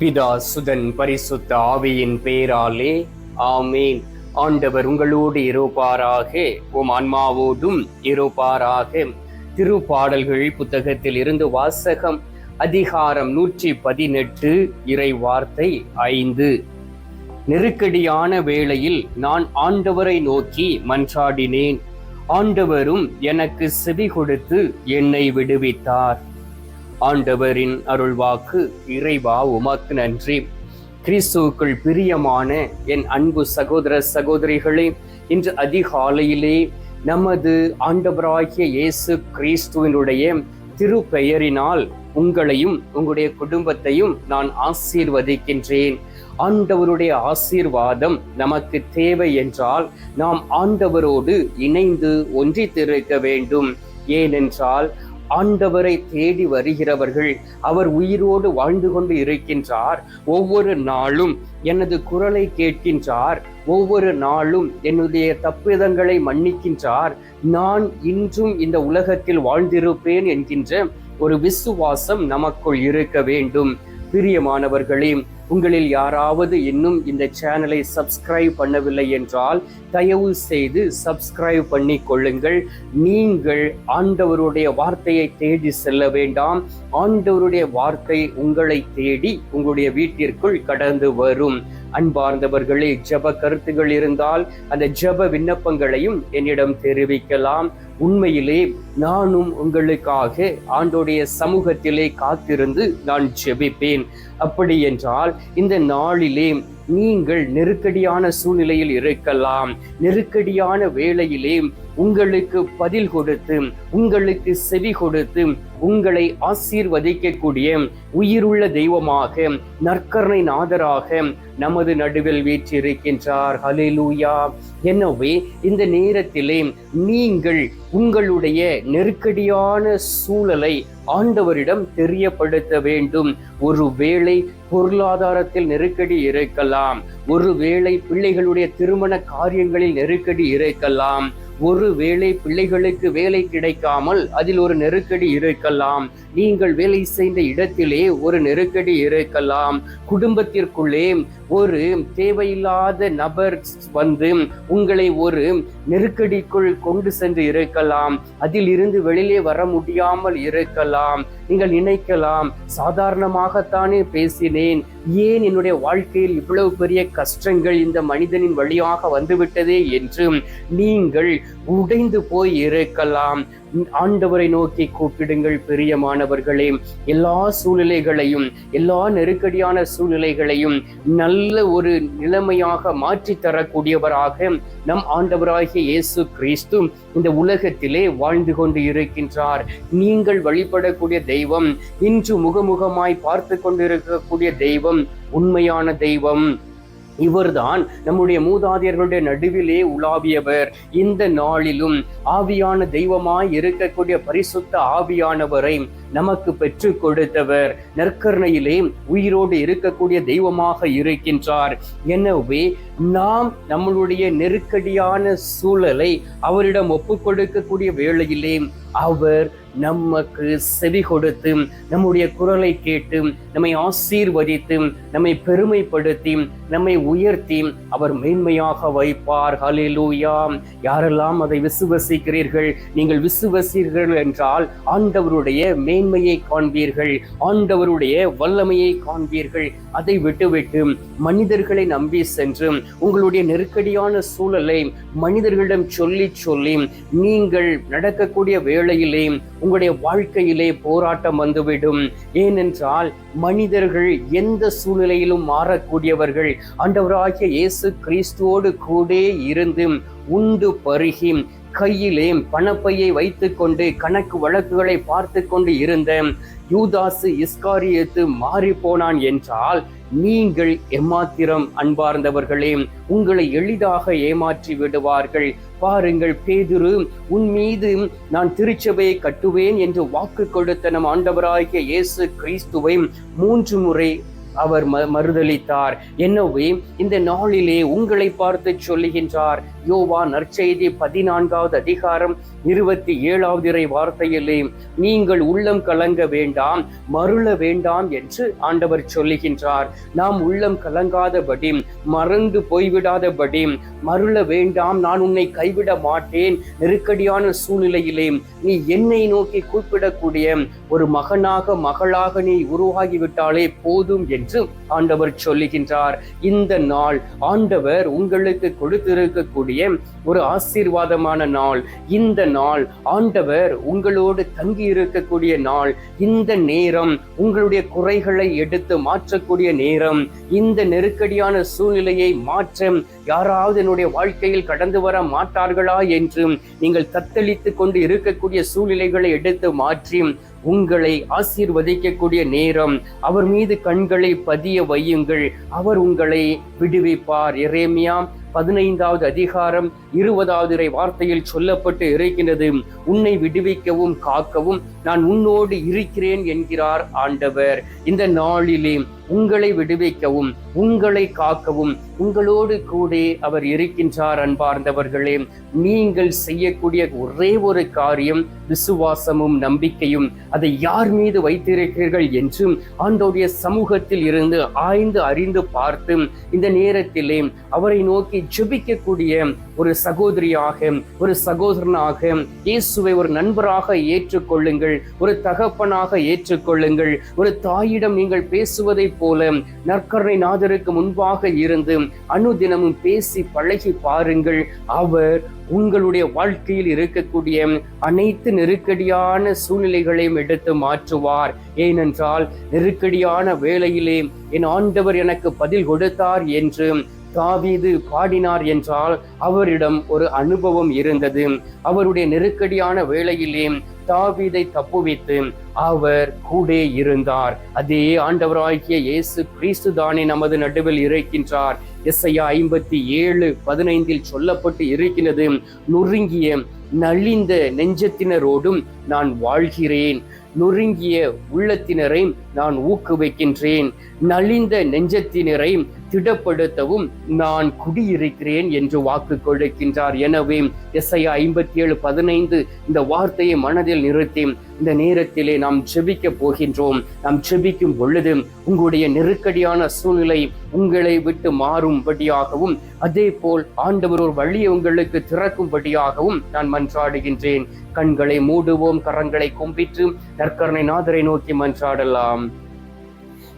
பிதா சுதன் பரிசுத்த ஆவியின் பேராலே ஆமேன். ஆண்டவர் உங்களோடு இருப்பாராக உம் ஆன்மாவோடும் இருப்பாராக. திருப்பாடல்கள் புத்தகத்தில் இருந்து வாசகம் அதிகாரம் நூற்றி பதினெட்டு இறை வார்த்தை ஐந்து. நெருக்கடியான வேளையில் நான் ஆண்டவரை நோக்கி மன்றாடினேன். ஆண்டவரும் எனக்கு செவி கொடுத்து என்னை விடுவித்தார். ஆண்டவரின் அருள்வாக்கு இறைவா உமக்கு நன்றி. கிறிஸ்துவுக்குள் பிரியமான என் அன்பு சகோதர சகோதரிகளே இன்று அதிகாலையிலே நமது ஆண்டவராகிய இயேசு கிறிஸ்துவினுடைய திருப்பெயரினால் உங்களையும் உங்களுடைய குடும்பத்தையும் நான் ஆசீர்வதிக்கின்றேன். ஆண்டவருடைய ஆசீர்வாதம் நமக்கு தேவை என்றால் நாம் ஆண்டவரோடு இணைந்து ஒன்றித்திருக்க வேண்டும். ஏனென்றால் ஆண்டவரை தேடி வருகிறவர்கள் அவர் உயிரோடு வாழ்ந்து கொண்டு இருக்கின்றார். ஒவ்வொரு நாளும் எனது குரலை கேட்கின்றார். ஒவ்வொரு நாளும் என்னுடைய தப்பிதங்களை மன்னிக்கின்றார். நான் இன்றும் இந்த உலகத்தில் வாழ்ந்திருப்பேன் என்கின்ற ஒரு விசுவாசம் நமக்குள் இருக்க வேண்டும். பிரியமானவர்களே உங்களில் யாராவது இன்னும் இந்த சேனலை சப்ஸ்கிரைப் பண்ணவில்லை என்றால் தயவு செய்து சப்ஸ்கிரைப் பண்ணி கொள்ளுங்கள். நீங்கள் ஆண்டவருடைய வார்த்தையை தேடி செல்ல வேண்டாம். ஆண்டவருடைய வார்த்தை உங்களை தேடி உங்களுடைய வீட்டிற்குள் கடந்து வரும். அன்பார்ந்தவர்களே ஜப கருத்துகள் இருந்தால் அந்த ஜப விண்ணப்பங்களையும் என்னிடம் தெரிவிக்கலாம். உண்மையிலே நானும் உங்களுக்காக ஆண்டோடைய சமூகத்திலே காத்திருந்து நான் ஜெபிப்பேன். அப்படி என்றால் இந்த நாளிலே நீங்கள் நெருக்கடியான சூழ்நிலையில் இருக்கலாம். நெருக்கடியான வேளையிலே உங்களுக்கு பதில் கொடுத்து உங்களுக்கு செவி கொடுத்து உங்களை ஆசீர்வதிக்கக்கூடிய உயிருள்ள தெய்வமாக நற்கரணை நாதராக நமது நடுவில் வீற்றிருக்கின்றார். ஹலிலூயா எனவே இந்த நேரத்திலே நீங்கள் உங்களுடைய நெருக்கடியான சூழலை ஆண்டவரிடம் தெரியப்படுத்த வேண்டும். ஒருவேளை பொருளாதாரத்தில் நெருக்கடி இருக்கலாம். ஒருவேளை பிள்ளைகளுடைய திருமண காரியங்களில் நெருக்கடி இருக்கலாம். ஒரு வேளை பிள்ளைகளுக்கு வேலை கிடைக்காமல் அதில் ஒரு நெருக்கடி இருக்கலாம். நீங்கள் வேலை செய்த இடத்திலே ஒரு நெருக்கடி இருக்கலாம். குடும்பத்திற்குள்ளே ஒரு தேவையில்லாத நபர் வந்து உங்களை ஒரு நெருக்கடிக்குள் கொண்டு சென்று இருக்கலாம். அதில் இருந்து வெளியிலே வர முடியாமல் இருக்கலாம். நீங்கள் நினைக்கலாம் சாதாரணமாகத்தானே பேசினேன். ஏன் என்னுடைய வாழ்க்கையில் இவ்வளவு பெரிய கஷ்டங்கள் இந்த மனிதனின் வழியாக வந்துவிட்டதே என்று நீங்கள் உடைந்து போய் இருக்கலாம். ஆண்டவரை நோக்கி கூப்பிடுங்கள் பிரியமானவர்களே எல்லா சூழ்நிலைகளையும் எல்லா நெருக்கடியான சூழ்நிலைகளையும் நல்ல ஒரு நிலைமையாக மாற்றி தரக்கூடியவராக நம் ஆண்டவராகிய இயேசு கிறிஸ்து இந்த உலகத்திலே வாழ்ந்து கொண்டு இருக்கின்றார். நீங்கள் வழிபடக்கூடிய தெய்வம் இன்று முகமுகமாய் பார்த்து கொண்டிருக்கக்கூடிய தெய்வம் உண்மையான தெய்வம். இவர்தான் நம்முடைய மூதாதையர்களுடைய நடுவிலே உலாவியவர். இந்த நாளிலும் ஆவியான தெய்வமாய் இருக்கக்கூடிய பரிசுத்த ஆவியானவரை நமக்கு பெற்று கொடுத்தவர். நற்கருணையிலே உயிரோடு இருக்கக்கூடிய தெய்வமாக இருக்கின்றார். எனவே நாம் நம்மளுடைய நெருக்கடியான சூழலை அவரிடம் ஒப்பு கொடுக்கக்கூடிய வேளையிலே அவர் நமக்கு செவி கொடுத்து நம்முடைய குரலை கேட்டு நம்மை ஆசீர்வதித்து நம்மை பெருமைப்படுத்தி நம்மை உயர்த்தி அவர் மேன்மையாக வைப்பார். ஹலிலூயா யாரெல்லாம் அதை விசுவசிக்கிறீர்கள் நீங்கள் விசுவசீர்கள் என்றால் ஆண்டவருடைய மேன்மையை காண்பீர்கள் ஆண்டவருடைய வல்லமையை காண்பீர்கள். அதை விட்டுவிட்டு மனிதர்களை நம்பி சென்று உங்களுடைய நெருக்கடியான சூழலை மனிதர்களிடம் சொல்லி சொல்லி நீங்கள் நடக்கக்கூடிய வேளையிலே உங்களுடைய வாழ்க்கையிலே போராட்டம் வந்துவிடும். ஏனென்றால் மனிதர்கள் எந்த சூழ்நிலையிலும் மாறக்கூடியவர்கள். ஆண்டவராகிய இயேசு கிறிஸ்துவோடு கூட இருந்து உண்டு பருகி கையிலே பணப்பையை வைத்துக்கொண்டு கணக்கு வழக்குகளை பார்த்து கொண்டு இருந்த யூதாசு இஸ்காரியத்து மாறி போனான் என்றால் நீங்கள் எம்மாத்திரம் அன்பார்ந்தவர்களே உங்களை எளிதாக ஏமாற்றி விடுவார்கள். பாருங்கள் பேதுரு உன் மீது நான் திருச்சபையை கட்டுவேன் என்று வாக்கு கொடுத்த நம் ஆண்டவராகிய இயேசு கிறிஸ்துவை மூன்று முறை அவர் ம- மறுதளித்தார். எனவே இந்த நாளிலே உங்களை பார்த்து சொல்லுகின்றார். யோவா நற்செய்தி பதினான்காவது அதிகாரம் இருபத்தி ஏழாவது இறை வார்த்தையிலே நீங்கள் உள்ளம் கலங்க வேண்டாம் மருள வேண்டாம் என்று ஆண்டவர் சொல்லுகின்றார். நாம் உள்ளம் கலங்காதபடி மறந்து போய்விடாதபடி மருள வேண்டாம் நான் உன்னை கைவிட மாட்டேன். நெருக்கடியான சூழ்நிலையிலே நீ என்னை நோக்கி கூப்பிடக்கூடிய ஒரு மகனாக மகளாக நீ உருவாகிவிட்டாலே போதும் என்று ஆண்டவர் சொல்லுகின்றார். இந்த நாள் ஆண்டவர் உங்களுக்கு கொடுத்திருக்கக்கூடிய ஒரு ஆசீர்வாதமான நாள். இந்த நாள் ஆண்டவர் உங்களோடு தங்கி இருக்கக்கூடிய நாள். இந்த நேரம் உங்களுடைய குறைகளை எடுத்து மாற்றக்கூடிய நேரம். இந்த நெருக்கடியான சூழ்நிலையை மாற்ற யாராவது என்னுடைய வாழ்க்கையில் கடந்து வர மாட்டார்களா என்று நீங்கள் தத்தளித்து கொண்டு இருக்கக்கூடிய சூழ்நிலைகளை எடுத்து மாற்றி உங்களை ஆசீர்வதிக்கக்கூடிய நேரம். அவர் மீது கண்களை பதிய வையுங்கள். அவர் உங்களை விடுவிப்பார். இறைமையாம் பதினைந்தாவது அதிகாரம் இருபதாவது இறை வார்த்தையில் சொல்லப்பட்டு இருக்கின்றது உன்னை விடுவிக்கவும் காக்கவும் நான் உன்னோடு இருக்கிறேன் என்கிறார் ஆண்டவர். இந்த நாளிலே உங்களை விடுவிக்கவும் உங்களை காக்கவும் உங்களோடு கூட அவர் இருக்கின்றார் அன்பார்ந்தவர்களே. நீங்கள் செய்யக்கூடிய ஒரே ஒரு காரியம் விசுவாசமும் நம்பிக்கையும். அதை யார் மீது வைத்திருக்கிறீர்கள் என்றும் ஆண்டோடைய சமூகத்தில் இருந்து ஆய்ந்து அறிந்து பார்த்து இந்த நேரத்திலே அவரை நோக்கி ஜெபிக்கக்கூடிய ஒரு சகோதரியாக ஒரு சகோதரனாக இயேசுவை ஒரு நண்பராக ஏற்றுக்கொள்ளுங்கள் ஒரு தகப்பனாக ஏற்றுக்கொள்ளுங்கள் ஒரு தாயிடம் நீங்கள் பேசுவதைப் போல நற்கருணை நாதருக்கு முன்பாக இருந்து அனுதினமும் பேசி பழகி பாருங்கள். அவர் உங்களுடைய வாழ்க்கையில் இருக்கக்கூடிய அனைத்து நெருக்கடியான சூழ்நிலைகளையும் எடுத்து மாற்றுவார். ஏனென்றால் நெருக்கடியான வேலையிலே என் ஆண்டவர் எனக்கு பதில் கொடுத்தார் என்று தாவீது பாடினார் என்றால் அவரிடம் ஒரு அனுபவம் இருந்தது. அவருடைய நெருக்கடியான வேளையிலே தாவீதை தப்புவித்து அவர் கூட இருந்தார். அதே ஆண்டவராகிய இயேசு கிறிஸ்து தானே நமது நடுவில் இருக்கின்றார். எஸ்ஐயா ஐம்பத்தி ஏழு பதினைந்தில் சொல்லப்பட்டு இருக்கிறது நொறுங்கிய நலிந்த நெஞ்சத்தினரோடும் நான் வாழ்கிறேன். நொறுங்கிய உள்ளத்தினரை நான் ஊக்குவிக்கின்றேன். நலிந்த நெஞ்சத்தினரை திடப்படுத்தவும் நான் குடியிருக்கிறேன் என்று வாக்கு கொடுக்கின்றார். எனவே எஸ்ஐயா ஐம்பத்தி ஏழு பதினைந்து இந்த வார்த்தையை மனதில் நிறுத்தி இந்த நேரத்திலே நாம் செபிக்க போகின்றோம். நாம் செபிக்கும் பொழுது உங்களுடைய நெருக்கடியான சூழ்நிலை உங்களை விட்டு மாறும்படியாகவும் அதே போல் ஆண்டவர் ஒரு வழியை உங்களுக்கு திறக்கும்படியாகவும் நான் மன்றாடுகின்றேன். கண்களை மூடுவோம் கரங்களை கும்பிட்டு நற்கரணை நாதரை நோக்கி மன்றாடலாம்.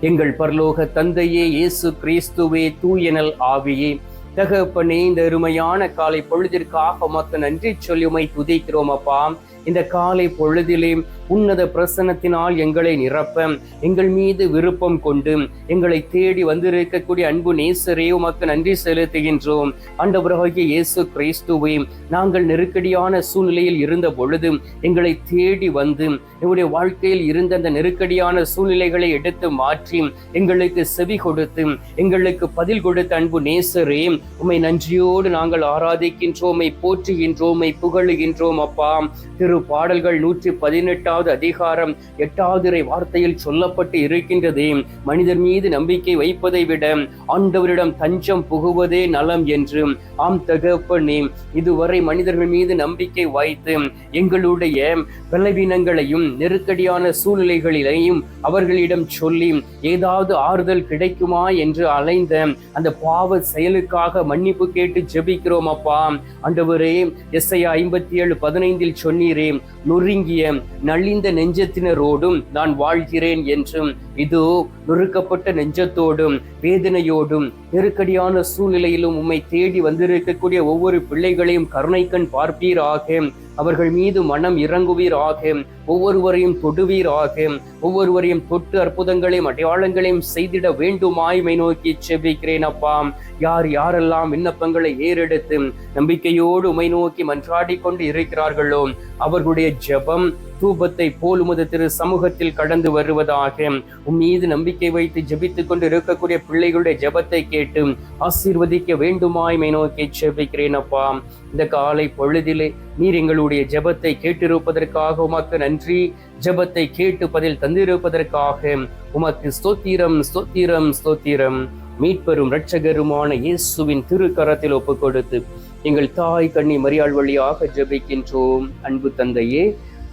எங்கள் பரலோக தந்தையே இயேசு கிறிஸ்துவே தூயனல் ஆவியே. தகப்பனே இந்த அருமையான காலை பொழுதிற்காக மொத்த நன்றி சொல்லி உமை துதிக்கிறோம் அப்பா. இந்த காலை பொழுதிலே உன்னத பிரசன்னத்தினால் எங்களை நிரப்ப எங்கள் மீது விருப்பம் கொண்டு எங்களை தேடி வந்திருக்கக்கூடிய அன்பு நேசரே உமக்கு நன்றி செலுத்துகின்றோம். ஆண்டவராகிய இயேசு கிறிஸ்துவே நாங்கள் நெருக்கடியான சூழ்நிலையில் இருந்த பொழுது எங்களை தேடி வந்து எங்களுடைய வாழ்க்கையில் இருந்த அந்த நெருக்கடியான சூழ்நிலைகளை எடுத்து மாற்றி எங்களுக்கு செவி கொடுத்து எங்களுக்கு பதில் கொடுத்த அன்பு நேசரே உம்மை நன்றியோடு நாங்கள் ஆராதிக்கின்றோமை போற்றுகின்றோமை புகழுகின்றோம் அப்பா. திரு பாடல்கள் நூற்றி பதினெட்டாம் பதினெட்டாவது அதிகாரம் எட்டாவது வார்த்தையில் சொல்லப்பட்டு இருக்கின்றது. மனிதர் மீது நம்பிக்கை வைப்பதை விட ஆண்டவரிடம் தஞ்சம் புகுவதே நலம் என்று. ஆம் தகப்பனே இதுவரை மனிதர்கள் மீது நம்பிக்கை வைத்து எங்களுடைய பலவீனங்களையும் நெருக்கடியான சூழ்நிலைகளிலையும் அவர்களிடம் சொல்லி ஏதாவது ஆறுதல் கிடைக்குமா என்று அலைந்த அந்த பாவ செயலுக்காக மன்னிப்பு கேட்டு ஜெபிக்கிறோம் அப்பா. ஆண்டவரே எஸ்ஐயா ஐம்பத்தி ஏழு பதினைந்தில் சொன்னீரே நொறுங்கிய நலிந்த நெஞ்சத்தினரோடும் நான் வாழ்கிறேன் என்றும் இதோ நொறுக்கப்பட்ட நெஞ்சத்தோடும் வேதனையோடும் நெருக்கடியான சூழ்நிலையிலும் உம்மை தேடி வந்திருக்கக்கூடிய ஒவ்வொரு பிள்ளைகளையும் கருணைக்கண் பார்ப்பீராக. அவர்கள் மீது மனம் இறங்குவீராக. ஒவ்வொருவரையும் தொடுவீராக. ஒவ்வொருவரையும் தொட்டு அற்புதங்களையும் அடையாளங்களையும் செய்திட வேண்டுமாய்மை நோக்கி செபிக்கிறேன் அப்பா. யார் யாரெல்லாம் விண்ணப்பங்களை ஏறெடுத்து நம்பிக்கையோடு உமை நோக்கி மன்றாடி கொண்டு இருக்கிறார்களோ அவர்களுடைய ஜெபம் தூபத்தை போல் உமது திரு சமூகத்தில் கடந்து வருவதாக உம் மீது நம்பிக்கை வைத்து ஜபித்துக் கொண்டு இருக்கக்கூடிய பிள்ளைகளுடைய ஜெபத்தை கேட்டு ஆசீர்வதிக்க வேண்டுமாய்மை நோக்கி ஜெபிக்கிறேன் அப்பா. இந்த காலை பொழுதிலே நீர் எங்களுடைய ஜெபத்தை கேட்டிருப்பதற்காக உமக்கு நன்றி. ஜெபத்தை கேட்டு பதில் தந்திருப்பதற்காக உமக்கு ஸ்தோத்திரம் ஸ்தோத்திரம் ஸ்தோத்திரம். மீட்பெரும் இரட்சகருமான இயேசுவின் திருக்கரத்தில் ஒப்புக் கொடுத்து எங்கள் தாய் கண்ணி மரியாள் வழியாக ஜெபிக்கின்றோம். அன்பு தந்தையே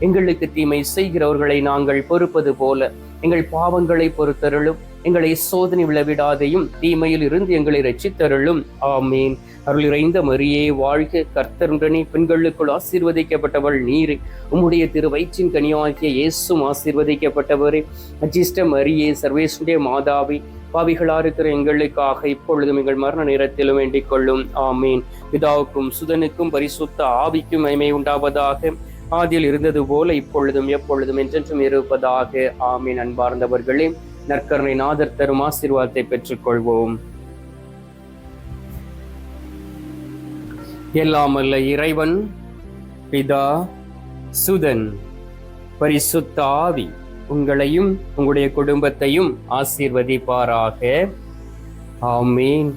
எங்களுக்கு தீமை செய்கிறவர்களை நாங்கள் பொறுப்பது போல. எங்கள் பாவங்களை பொறுத்தருளும். எங்களை சோதனை விழவிடாதையும் தீமையில் இருந்து எங்களை ரட்சித்தருளும் ஆமீன். அருள் இறைந்த மரியே வாழ்க கர்த்தருடனே. பெண்களுக்குள் ஆசீர்வதிக்கப்பட்டவள் நீர். உம்முடைய திரு வயிற்றின் கனியாகிய இயேசும் ஆசீர்வதிக்கப்பட்டவரே. அஜிஷ்ட மரியே சர்வேசுடைய மாதாவி. பாவிகளா இருக்கிற எங்களுக்காக இப்பொழுதும் எங்கள் மரண நேரத்திலும் வேண்டிக் கொள்ளும். ஆமீன். பிதாவுக்கும் சுதனுக்கும் பரிசுத்த ஆவிக்கும் மைமை உண்டாவதாக. ஆதியில் இருந்தது போல இப்பொழுதும் எப்பொழுதும் என்றென்றும் இருப்பதாக. ஆமீன். அன்பார்ந்தவர்களே நற்கருணை நாதர் தரும் ஆசீர்வாதத்தை பெற்றுக்கொள்வோம். எல்லாம் அல்ல இறைவன் பிதா சுதன் பரிசுத்த ஆவி உங்களையும் உங்களுடைய குடும்பத்தையும் ஆசீர்வதிப்பாராக. ஆமீன்.